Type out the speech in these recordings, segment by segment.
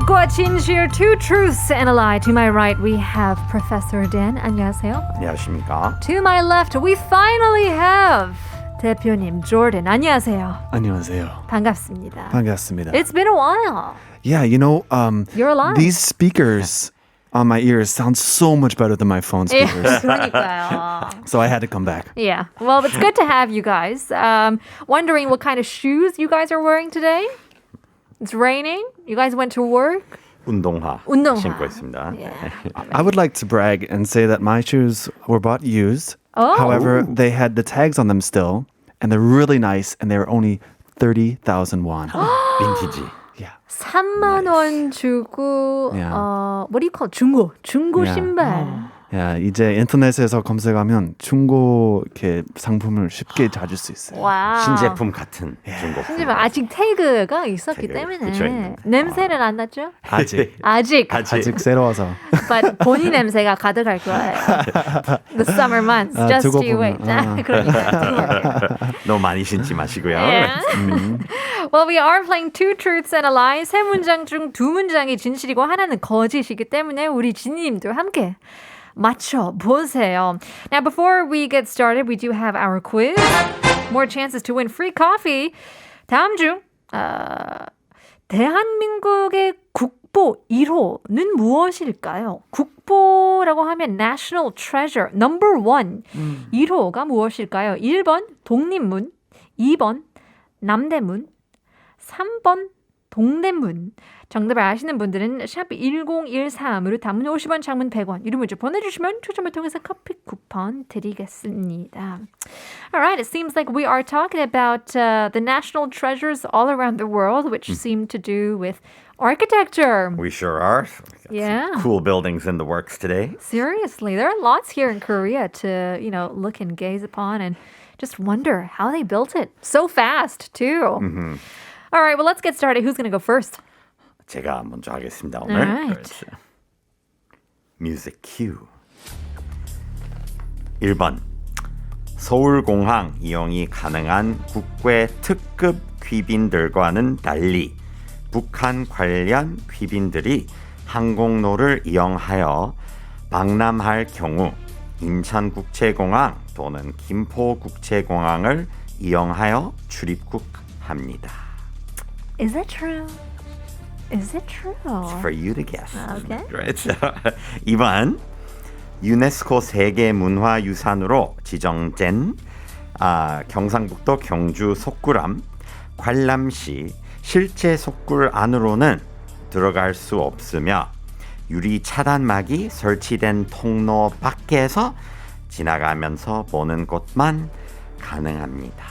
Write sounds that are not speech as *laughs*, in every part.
거짓과 진실, two truths and a lie. To my right, we have Professor Dan. 안녕하세요. 안녕하십니까? To my left, we finally have 대표님 Jordan. 안녕하세요. 안녕하세요. 반갑습니다. 반갑습니다. It's been a while. yeah, you know, um, You're alive. these speakers on my ears sound so much better than my phone *laughs* 예, speakers. 그러니까요. *laughs* so I had to come back. Yeah. Well, it's good to have you guys. Um, wondering what kind of shoes you guys are wearing today? It's raining. You guys went to work. 운동화, 운동화. 신고 있습니다. Yeah. *laughs* I would like to brag and say that my shoes were bought used. Oh. However, they had the tags on them still, and they're really nice, and they were only 30,000 won. *gasps* 빈티지. yeah. 3만 원 주고 Yeah. 어, what do you call it? 중고. 중고 Yeah. 신발. Yeah, 이제 인터넷에서 검색하면 중고 이렇게 상품을 쉽게 찾을 수 있어요. 와우. 신제품 같은 중고. 신제품 아직 태그가 있었기 태그, 때문에 그쵸, 있는. 냄새는 안 났죠? 아직 *laughs* 아직. 아직. 아직 새로워서. But 본인 냄새가 가득할 거예요. *laughs* The summer months. 아, Just you wait. 보면, 아. 그러니까. *laughs* 너무 많이 신지 마시고요. Yeah. well, we are playing two truths and a lie. 세 문장 중 두 문장이 진실이고 하나는 거짓이기 때문에 우리 지니님도 함께 맞춰 보세요. Now, before we get started, we do have our quiz. More chances to win free coffee. 다음 중 어, 대한민국의 국보 1호는 무엇일까요? 국보라고 하면 national treasure number one 1호가 무엇일까요? 1번 독립문, 2번 남대문, 3번 동대문. 정답을 아시는 분들은 샵 1013으로 단문 50원, 장문 100원 이름 문자 보내주시면 추첨을 통해서 커피 쿠폰 드리겠습니다. Alright, it seems like we are talking about uh, the national treasures all around the world, which seem to do with architecture. We sure are. We got Yeah. some Cool buildings in the works today. Seriously, there are lots here in Korea to, you know, look and gaze upon and just wonder how they built it so fast, too. All right, well, let's get started. Who's going to go first? 제가 먼저 하겠습니다 오늘. Alright. Music cue. 1번 서울공항 이용이 가능한 국외 특급 귀빈들과는 달리 북한 관련 귀빈들이 항공로를 이용하여 방남할 경우 인천국제공항 또는 김포국제공항을 이용하여 출입국합니다. Is it true? Is it true? for you to guess. Okay. Right. 2번 *laughs* 유네스코 세계 문화 유산으로 지정된 아, 경상북도 경주 속구람 관람시 실제 속굴 안으로는 들어갈 수 없으며 유리 차단막이 설치된 통로 밖에서 지나가면서 보는 것만 가능합니다.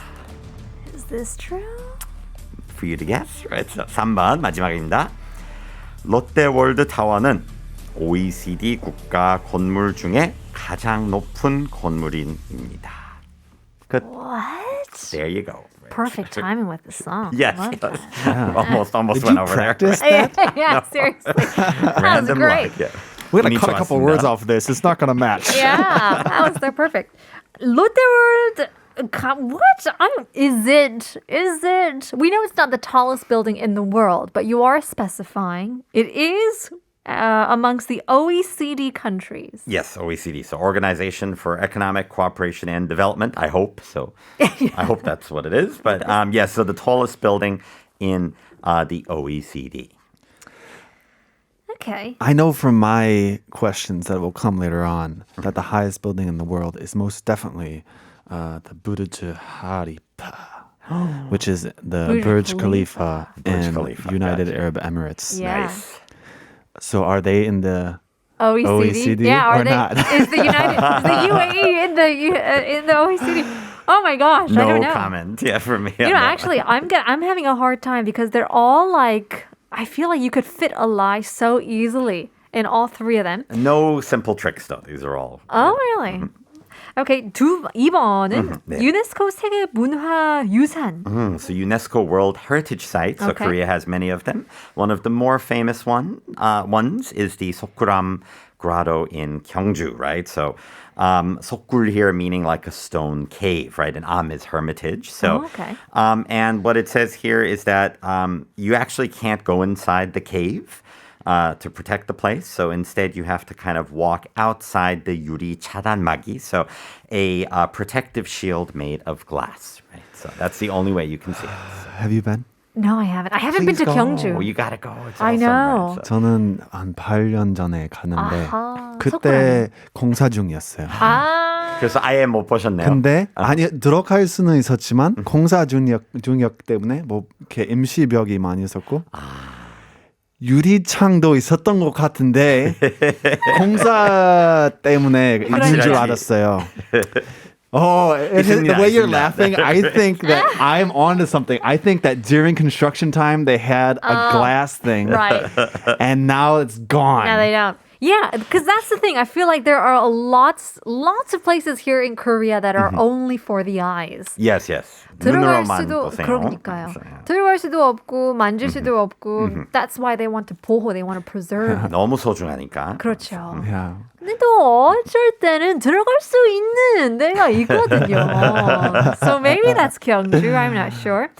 Is this true? For you to guess. Right. So, 3번 마지막입니다. 롯데월드 타워는 OECD 국가 건물 중에 가장 높은 건물입니다. 끝. What? There you go. Perfect timing with the song. Yes. Love yes. that. almost almost Did went you over practice there. that? yeah, seriously. That was great. luck, yeah. We're gonna cut a couple words off this. It's not gonna match. Yeah, that was so perfect. 롯데월드. Come- What? I'm, is it? Is it? We know it's not the tallest building in the world, but you are specifying it is uh, amongst the OECD countries. Yes, OECD. So Organization for Economic Cooperation and Development. I hope so. *laughs* I hope that's what it is. But um, yes, so the tallest building in uh, the OECD. Okay. I know from my questions that will come later on that the highest building in the world is most definitely uh, the Burj Khalifa, *gasps* which is the Burj Burj Khalifa. Khalifa Burj in Khalifa, United gotcha. Arab Emirates. Yeah. Nice. So are they in the OECD. OECD yeah, are or they? not? Is the United is the *laughs* UAE in the uh, in the OECD? Oh my gosh, I No don't know. comment. Yeah, for me. You know, actually, I'm get, I'm having a hard time because they're all like I feel like you could fit a lie so easily in all three of them. no simple tricks though. These are all. Oh, really? Okay, 두 2번은 네. 유네스코 세계 문화 유산. Mm, so UNESCO World Heritage Sites. So Okay. Korea has many of them. One of the more famous one uh, ones is the Sokuram grotto in Gyeongju, right? So um, Sokgul here meaning like a stone cave, right? And Am is hermitage. So Oh, okay. um, and what it says here is that um, you actually can't go inside the cave. Uh, to protect the place, so instead you have to kind of walk outside the yuri 차단막이, so a uh, protective shield made of glass, right? So that's the only way you can see it. Have you been? No, I haven't. I haven't been to go. Gyeongju. Oh, you gotta go. It's I know. Right? So- 저는 한 8년 전에 갔는데 아하, 그때 공사 중이었어요. 아, 그래서 아예 못 보셨네요. 근데 아니 들어갈 수는 있었지만 공사 중이었, 중이었기 때문에 뭐 이렇게 임시 벽이 많이 있었고 유리창도 있었던 것 같은데 공사 때문에 있는 줄 그러니까. 알았어요. Oh, the way you're laughing, I think that I'm onto something. I think that during construction time they had a glass thing, right. and now it's gone. No, they don't. Yeah, because that's the thing. I feel like there are lots, lots of places here in Korea that are only for the eyes. Yes, yes. 들어갈 눈으로만 수도 보세요. 그러니까요. 그래서, 들어갈 수도 없고 만질 수도 없고. That's why they want to 보호. They want to preserve. *laughs* 너무 소중하니까. 그렇죠. Yeah. 근데 또 어쩔 때는 들어갈 수 있는 데가 있거든요. *laughs* so maybe that's Gyeongju. I'm not sure.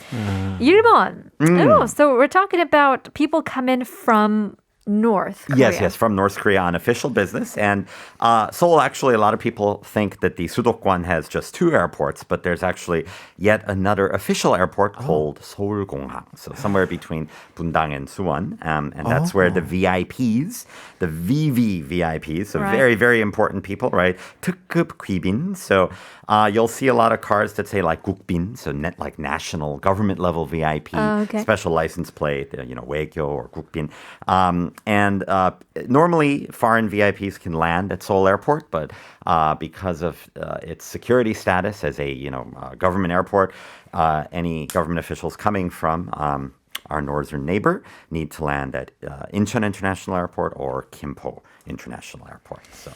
1번. Oh, so we're talking about people come in from North Korea. Yes, yes, from North Korea on official business. And uh, Seoul, actually, a lot of people think that the Sudokwan has just two airports, but there's actually yet another official airport called Seoul Gonghang. So somewhere between Bundang and Suwon. Um, and that's where the VIPs, the VV VIPs, so Right. very, very important people, right? 특급 귀빈. So uh, you'll see a lot of cars that say like 국빈, so net like national government level VIP, Oh, okay. special license plate, uh, you know, 외교 or 국빈. Um, and uh, normally foreign VIPs can land at Seoul Airport, but uh, because of uh, its security status as a you know uh, government airport, uh, any government officials coming from um, our northern neighbor need to land at uh, Incheon International Airport or Kimpo International Airport. So,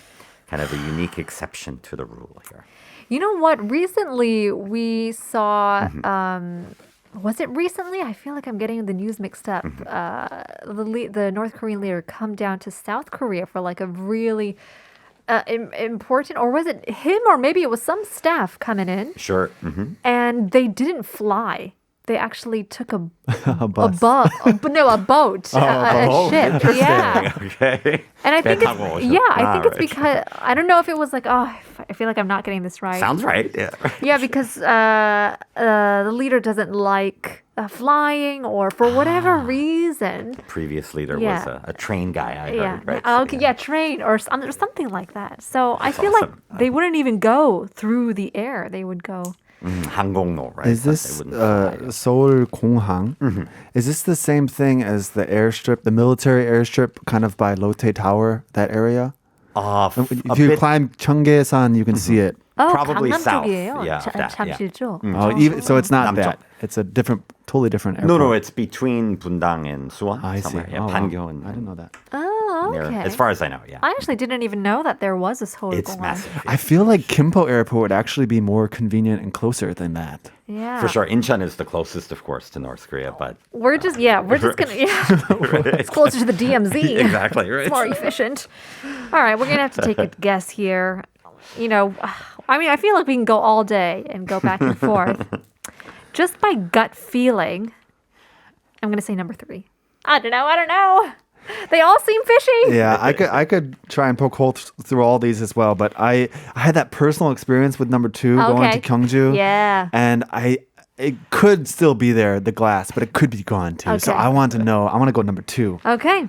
kind of a unique exception to the rule here. You know what? Recently we saw. Mm-hmm. Um, was it recently? I feel like I'm getting the news mixed up. Mm-hmm. Uh, the le- the North Korean leader come down to South Korea for like a really uh, im- important, or was it him, or maybe it was some staff coming in, Sure. hmm and they didn't fly they actually took a *laughs* a, bus. a boat, no, a boat, *laughs* oh, a, a boat. ship. Yeah. *laughs* Okay. And I think it's yeah, I think it's because I don't know if it was like oh, I feel like I'm not getting this right. Sounds right. Yeah. Yeah, because uh, uh, the leader doesn't like. Uh, flying or for whatever ah. reason. Previously, there yeah. was a, a, train guy I yeah. Right? Oh, okay, yeah. yeah. train or, or something like that. So That's I feel awesome. like they wouldn't even go through the air; they would go Mm, 항공로, right? Is But they this wouldn't fly. uh, Seoul Konghang? Is this the same thing as the airstrip, the military airstrip, kind of by Lotte Tower, that area? Uh, f- If a you bit- climb Cheonggyesan, you can see it. Oh, Probably 강남 south. 쪽이에요. Yeah, 자- that, yeah. 잠실죠. Oh, even, so it's not 남쪽. that. It's a different, totally different airport. no, no, it's between Bundang and Suwon. I see. somewhere. Yeah, Oh, wow. And, I didn't know that. Oh, near- okay. as far as I know, yeah. I actually didn't even know that there was a Seoul it's 공항. massive. I feel like Kimpo Airport would actually be more convenient and closer than that. Yeah. For sure. Incheon is the closest, of course, to North Korea, but We're just yeah, we're just gonna yeah. *laughs* it's closer to the DMZ. *laughs* exactly, right? It's more efficient. All right, we're gonna have to take a guess here. You know, I mean, I feel like we can go all day and go back and forth. *laughs* just by gut feeling, I'm going to say number three. I don't know. I don't know. They all seem fishy. Yeah, I could I could try and poke holes through all these as well, but I I had that personal experience with number two okay. going to Kyungju. Yeah, and I it could still be there, the glass, but it could be gone too. Okay. So I want to know. I want to go number two. Okay.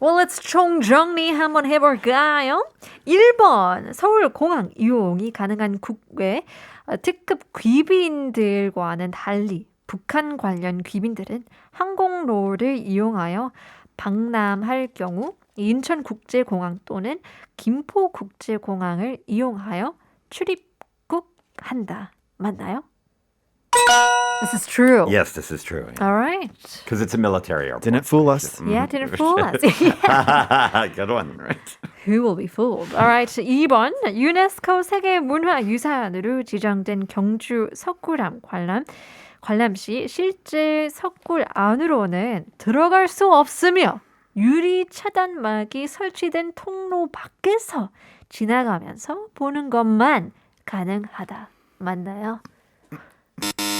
Well, let's 총정리 한번 해볼까요? 1번 서울 공항 이용이 가능한 국외 특급 귀빈들과는 달리 북한 관련 귀빈들은 항공로를 이용하여 방남할 경우 인천국제공항 또는 김포국제공항을 이용하여 출입국 한다. 맞나요? This is true. Yes, this is true. All right. Because it's a military airport. Didn't fool us. Yeah, didn't fool us. Yeah. Good one, right? Who will be fooled? Alright, 2번 유네스코 세계 문화유산으로 지정된 경주 석굴암 관람 관람 시 실제 석굴 안으로는 들어갈 수 없으며 유리 차단막이 설치된 통로 밖에서 지나가면서 보는 것만 가능하다. 맞나요?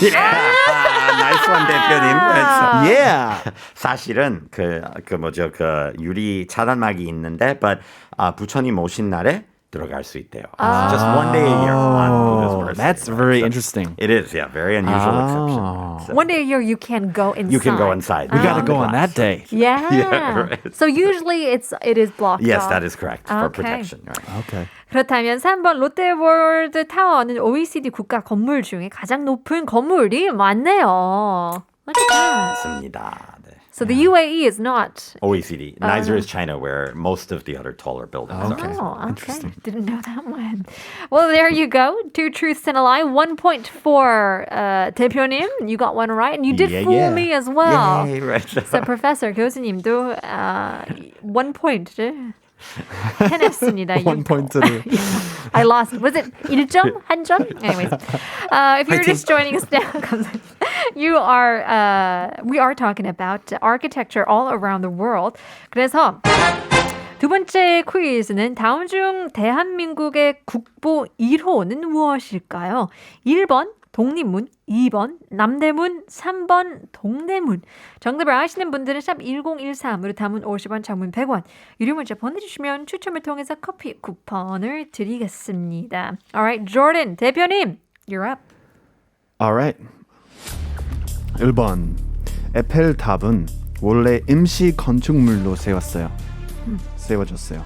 나이스 원 대표님. 아. Yeah. *laughs* 사실은 그, 그 뭐죠 그 유리 차단막이 있는데, but 아, 부처님 오신 날에 들어갈 수 있대요. It's just one day a year on Buddha's Oh, birthday. that's very interesting. It is, yeah, very unusual Oh. exception. So One day a year you can go inside. you can go inside. We gotta beyond go on that day. Yeah. Yeah, right. So usually it's it is blocked Yes, off. that is correct for Okay. protection. Right. Okay. 그렇다면 3번 롯데월드 타워는 OECD 국가 건물 중에 가장 높은 건물이 that. 맞습니다. 네. So the UAE is not. OECD. Neither is China, where most of the other taller buildings Okay. are. Oh, okay. Didn't know that one. *laughs* Well, there you go. Two truths and a lie. One point for uh, 대표님. You got one right, and you did Yeah, fool yeah. me as well. Yay, right. *laughs* So Professor 교수님도 uh, one point 해냈습니다. *laughs* One pointer. I lost. Was it 1점? 1점? Anyways. Uh, if you're just joining us now, 감사합니다. you are, uh, we are talking about architecture all around the world. 그래서 두 번째 퀴즈는 다음 중 대한민국의 국보 1호는 무엇일까요? 1번 독립문, 2번 남대문, 3번 동대문. 정답을 아시는 분들은 샵 1013으로 담은 50원, 장문 100원. 유료 문자 보내주시면 추첨을 통해서 커피 쿠폰을 드리겠습니다. Alright, Jordan 대표님, you're up. Alright. 1번. 에펠탑은 원래 임시 건축물로 세웠어요. 세워졌어요.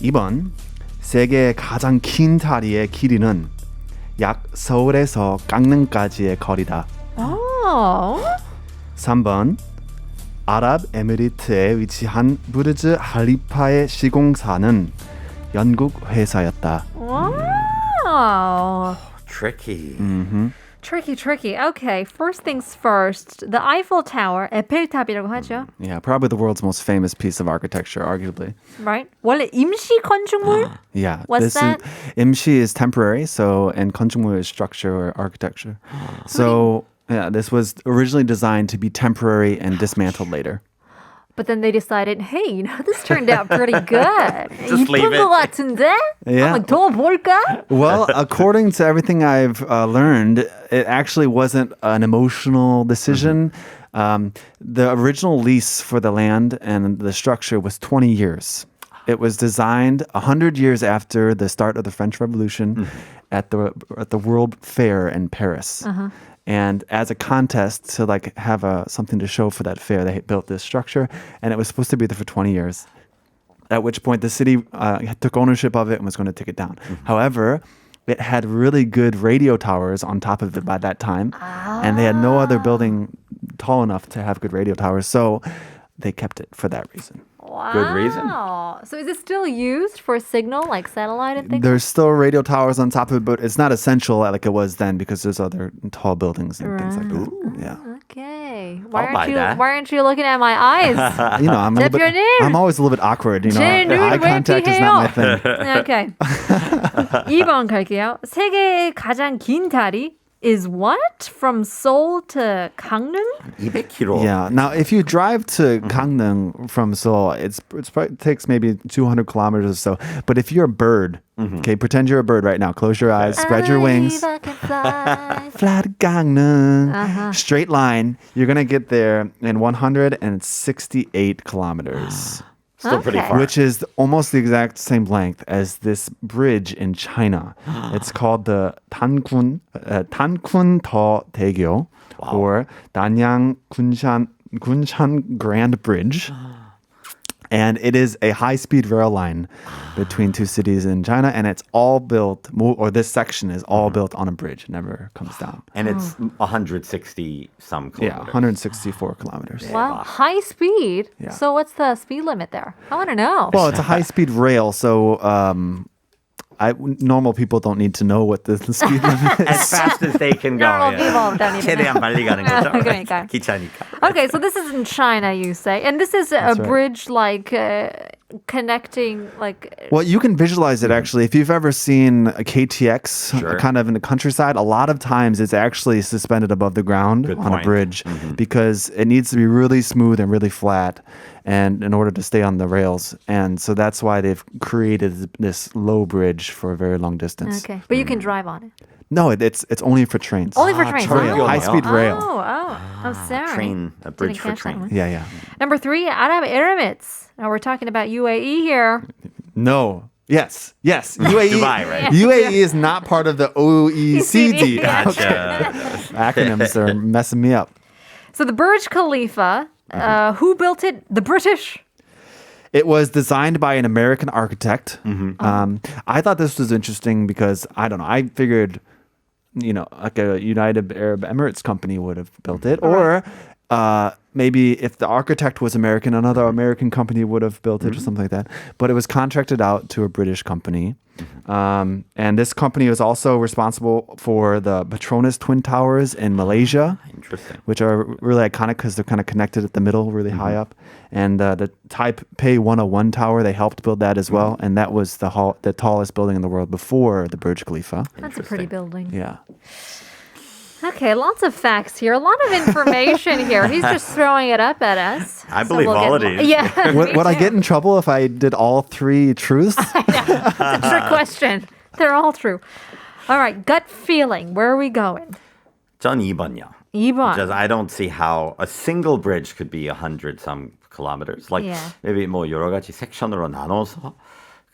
2번. 세계 가장 긴 다리의 길이는 약 서울에서 강릉까지의 거리다. Oh, 3번. 아랍에미리트에 위치한 부르즈 할리파의 시공사는 영국 회사였다. wow. Tricky. Tricky, tricky. Okay, first things first. The Eiffel Tower, 에펠탑이라고 하죠. Yeah, probably the world's most famous piece of architecture, arguably. Right? 원래 임시 건축물? *gasps* Yeah. What's this that? Is, imshi is temporary, so and 건축물 is structure or architecture. *gasps* so yeah, this was originally designed to be temporary and dismantled later. But then they decided, hey, you know, *laughs* this turned out pretty good. *laughs* Just leave 이쁜 것 it. 같은데? Yeah. 한번 더 볼까? Well, according to everything I've uh, learned, it actually wasn't an emotional decision. Um, the original lease for the land and the structure was 20 years. It was designed 100 years after the start of the French Revolution at the at the World Fair in Paris. And as a contest to like have a something to show for that fair, they built this structure, and it was supposed to be there for 20 years at which point the city uh, took ownership of it and was going to take it down. However, it had really good radio towers on top of it by that time, and they had no other building tall enough to have good radio towers, so they kept it for that reason. Wow. Good reason. So is it still used for signal, like satellite and things? There's still radio towers on top of it, but it's not essential like it was then because there's other tall buildings and things like that. Yeah. Okay. Why I'll aren't buy you that. why aren't you looking at my eyes? *laughs* You know, I'm a little bit, 대표님! I'm always a little bit awkward. You know, 제 눈 eye 왜 contact is not my 피해요? *laughs* thing. okay. *laughs* 2번 갈게요. 세계의 가장 긴 다리 is what? From Seoul to 강릉? 200km. Yeah. Now, if you drive to Gangneung from Seoul, it's, it's probably, it takes maybe 200 kilometers or so. But if you're a bird, mm-hmm. okay, pretend you're a bird right now. Close your eyes, spread your wings. I can fly. Flat Gangneung, uh-huh. straight line. You're gonna get there in 168 kilometers, *gasps* Still pretty far. which is almost the exact same length as this bridge in China. *gasps* it's called the Tankun uh, Tankun To Daegyo or Danyang Kunshan Kunshan Grand Bridge. *gasps* And it is a high speed rail line between two cities in China, and it's all built, or this section is all built on a bridge. It never comes down. and it's 160 some kilometers. Yeah, kilometers. 164 kilometers. Wow, high speed. Yeah. So what's the speed limit there? I want to know. Well, it's a high speed rail, so um, I, normal people don't need to know what the, the speed limit is. *laughs* As fast as they can go. Normal yeah. people don't even 최대한 빨리 가는 거죠. 그러니까. 기차니까. Okay, so this is in China, you say, and this is a right. bridge like uh, connecting like Well, you can visualize it actually. If you've ever seen a KTX uh, Sure. kind of in the countryside, a lot of times it's actually suspended above the ground Good on a point. bridge because it needs to be really smooth and really flat and in order to stay on the rails. And so that's why they've created this low bridge for a very long distance. okay, but you can drive on it. No, it, it's it's only for trains. Only for Ah, trains. train. Oh. High speed rail. Oh, oh, oh, sorry. train, a bridge for train. Yeah, yeah. Number three, Arab Emirates. Now we're talking about UAE here. No. Yes. Yes. *laughs* UAE. Dubai, right? *laughs* UAE is not part of the OECD. Gotcha. *laughs* Acronyms are messing me up. So the Burj Khalifa, Mm-hmm. uh, who built it? The British. It was designed by an American architect. Mm-hmm. Um, I thought this was interesting because I don't know. I figured, you know, like a United Arab Emirates company would have built it, or uh, maybe if the architect was American, another American company would have built it, or mm-hmm. something like that. But it was contracted out to a British company. Mm-hmm. Um, and this company was also responsible for the Petronas Twin Towers in ah, Malaysia Interesting. which are really iconic because they're kind of connected at the middle, really mm-hmm. high up. And uh, the Taipei 101 Tower, they helped build that as well, and that was the hall, the tallest building in the world before the Burj Khalifa. That's a pretty building. Yeah. Okay, lots of facts here, a lot of information here. He's *laughs* just throwing it up at us. I believe all of get, these. Yeah. Would, me would I too. get in trouble if I did all three truths? *laughs* It's a trick *laughs* question. They're all true. All right, gut feeling. Where are we going? 전 2번요. 2번. Because I don't see how a single bridge could be a hundred some kilometers. Like Yeah. maybe 뭐 여러 가지 섹션으로 나눠서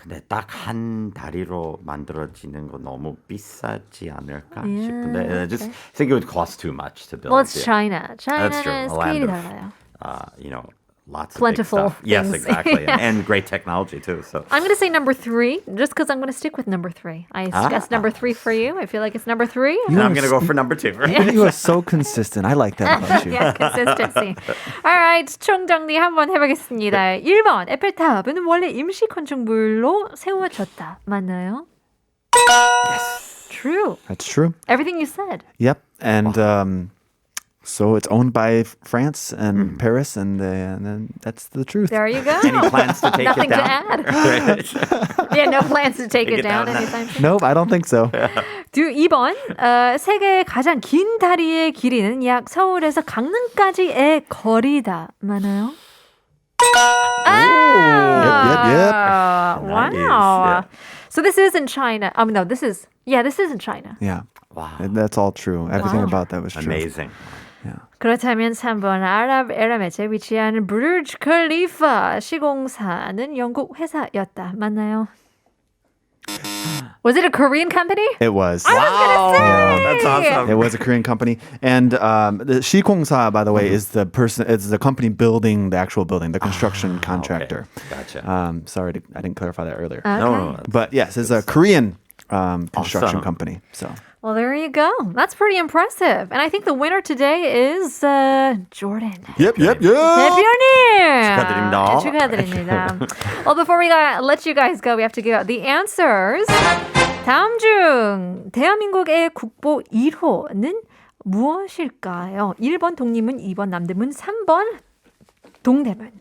근데 딱 한 다리로 만들어지는 거 너무 비싸지 않을까 싶은데 I just think it would cost too much to build. Well, it's it. China. That's true. China는 A land 스케일이 of, 달라요. uh, you know, lots Plentiful of big stuff. Yes, things. *laughs* exactly, Yeah. and great technology too. So I'm going to say number three, just because I'm going to stick with number three. I Ah. guess number three for you. I feel like it's number three. and I'm gonna go for number two. you *laughs* are so consistent. I like that about *laughs* you. yeah, consistency. Alright, 총 정리 한번 해보겠습니다. 1번, 에펠탑은 원래 임시 건축물로 세워졌다. 맞나요? Yes. True. That's true. Everything you said. Yep. And um, so it's owned by France and Paris, and, uh, and then that's the truth. There you go. Any plans to *laughs* take Nothing it to down? add. *laughs* *laughs* yeah, no plans to take, Take it, it down, down. anytime soon. Nope, I don't think so. 두 2번, 어, 세계의 가장 긴 다리의 길이는 약 서울에서 강릉까지의 거리다. 맞나요? Yep, yep, yep. Ah, Nice, Wow. yeah. So this is in China. Um, no, this is yeah, this is in China. Yeah. Wow. And That's all true. Everything Wow. about that was true. Amazing. 그렇다면 3번 아랍에미레이트에 위치한 브루즈 칼리파 시공사는 영국 회사였다. 맞나요? Was it a Korean company? It was. Wow, that's awesome. It was a Korean company, and um, the Shikongsa, by the way, is the person. It's the company building the actual building, the construction contractor. Gotcha. Um, sorry, to, I didn't clarify that earlier. Okay. no, no, no. But yes, it's a Korean um, construction Awesome. company. So Well, there you go. That's pretty impressive. And I think the winner today is uh, Jordan. yep, yep, yep. 대표님! 축하드립니다. 축하드립니다. well, before we let you guys go, we have to give out the answers. 다음 중 대한민국의 국보 1호는 무엇일까요? 1번 독립문, 2번 남대문, 3번 동대문.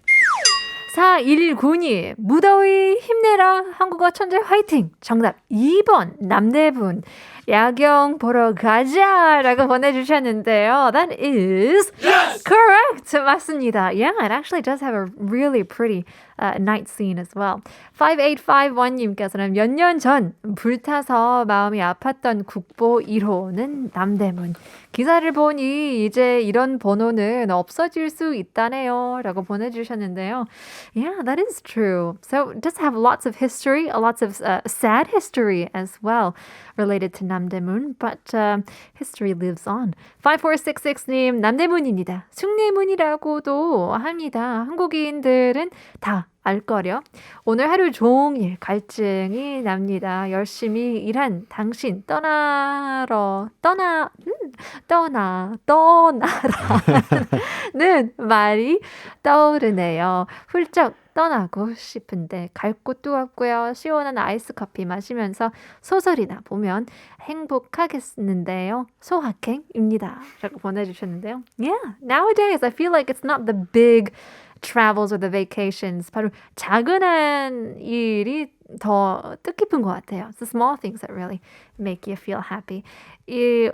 4119님, 무더위 힘내라, 한국어 천재 화이팅! 정답 2번, 남대문. 야경 보러 가자! 라고 보내주셨는데요. That is correct! 맞습니다. Yeah, it actually does have a really pretty uh, night scene as well. 5851님께서는 몇 년 전 불타서 마음이 아팠던 국보 1호는 남대문. 기사를 보니 이제 이런 번호는 없어질 수 있다네요. 라고 보내주셨는데요. Yeah, that is true. So it does have lots of history, uh, lots of uh, sad history as well related to 남대문. But uh, history lives on. 5466님, 남대문입니다. 숭례문이라고도 합니다. 한국인들은 다 알거려. 오늘 하루 종일 갈증이 납니다. 열심히 일한 당신 떠나러 떠나 음, 떠나 떠나라는 *laughs* 말이 떠오르네요. 훌쩍 떠나고 싶은데 갈 곳도 없고요. 시원한 아이스 커피 마시면서 소설이나 보면 행복하겠는데요. 소확행입니다. 라고 보내주셨는데요. Yeah, nowadays I feel like it's not the big travels or the vacations 바로 작은 일이 더 뜻깊은 것 같아요. It's the small things that really make you feel happy. 이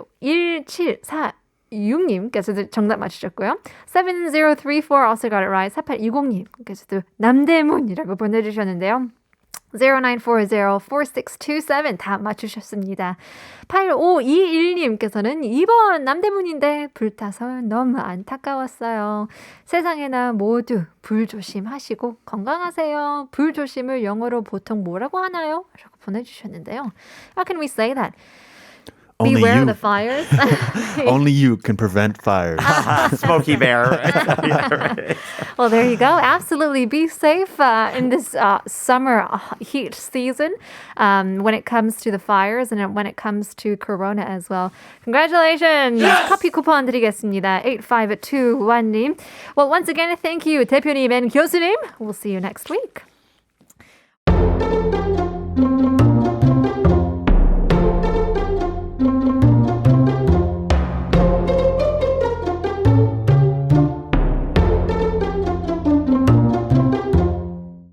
1746님께서도 정답 맞추셨고요. 7034 also got it right. 4820님께서도 남대문이라고 보내주셨는데요. 0940-4627 다 맞추셨습니다. 8521님께서는 2번 남대문인데 불타서 너무 안타까웠어요. 세상에나 모두 불 조심하시고 건강하세요. 불 조심을 영어로 보통 뭐라고 하나요? 라고 보내주셨는데요. How can we say that? Only Beware you, of the fires. *laughs* *laughs* only you can prevent fires. *laughs* Smokey Bear. Well, there you go. Absolutely be safe uh, in this uh, summer uh, heat season um, when it comes to the fires and when it comes to Corona as well. Congratulations! 커피 쿠폰 드리겠습니다. 8521님. Well, once again, thank you, 대표님 and 교수님. We'll see you next week.